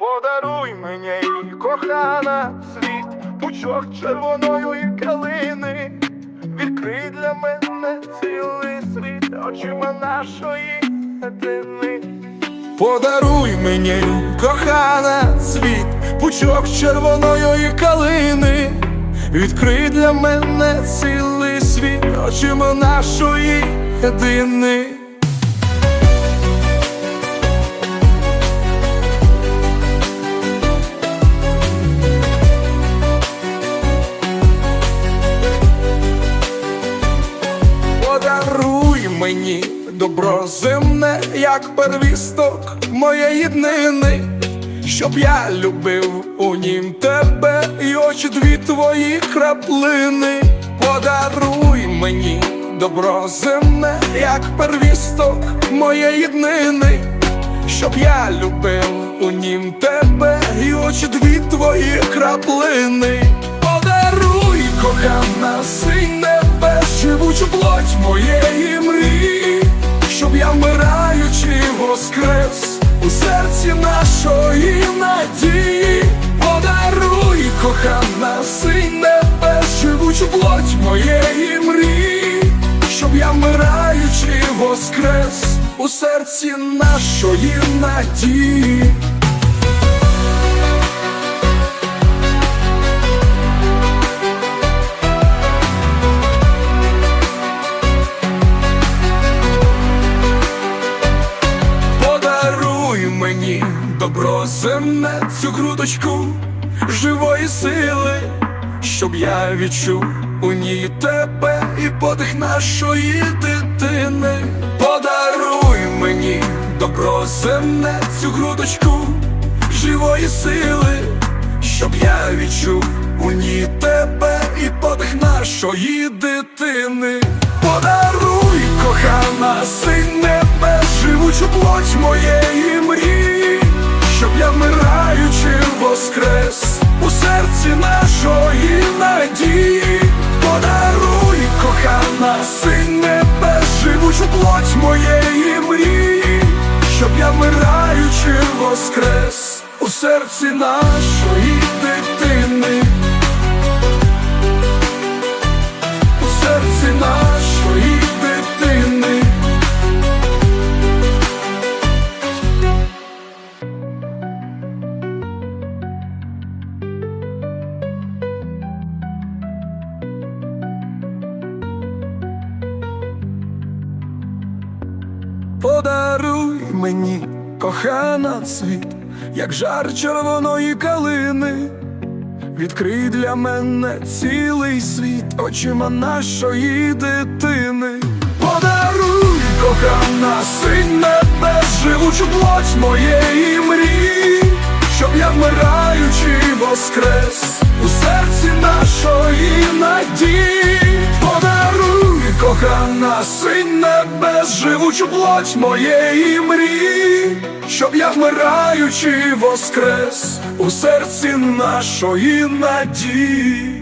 Подаруй мені, кохана, світ, пучок червоної калини, відкрий для мене цілий світ, очима нашої дитини. Подаруй мені, кохана, світ, пучок червоної калини, відкрий для мене цілий світ, очима нашої єдини. Мені добро земне, як первісток моєї днини, щоб я любив у нім тебе і очі дві твої краплини. Подаруй мені добро земне, як первісток моєї днини, щоб я любив у нім тебе і очі дві твої краплини. Подаруй, кохана, синь небес, живучу плоть моєї мрії, я вмираючи воскрес у серці нашої надії. Подаруй, кохана, синь небес, живучу плоть моєї мрії, щоб я вмираючи воскрес у серці нашої надії. Земне, цю грудочку живої сили, щоб я відчув у ній тебе і подих нашої дитини. Подаруй мені добро земне, цю грудочку живої сили, щоб я відчув у ній тебе і подих нашої дитини. Подаруй, кохана, син небес, живучу плоть моєї небес, живучу плоть моєї мрії, щоб я вмираючи воскрес у серці нашої дитини. У серці нашої Подаруй мені, кохана, цвіт, як жар червоної калини. Відкрий для мене цілий світ очима нашої дитини. Подаруй, кохана, синь небес, живучу плоть моєї мрії, щоб я вмираючи воскрес у серці нашої надії. Подаруй, кохана, синь небес, живучу плоть моєї мрії, щоб я вмираючи воскрес у серці нашої надії.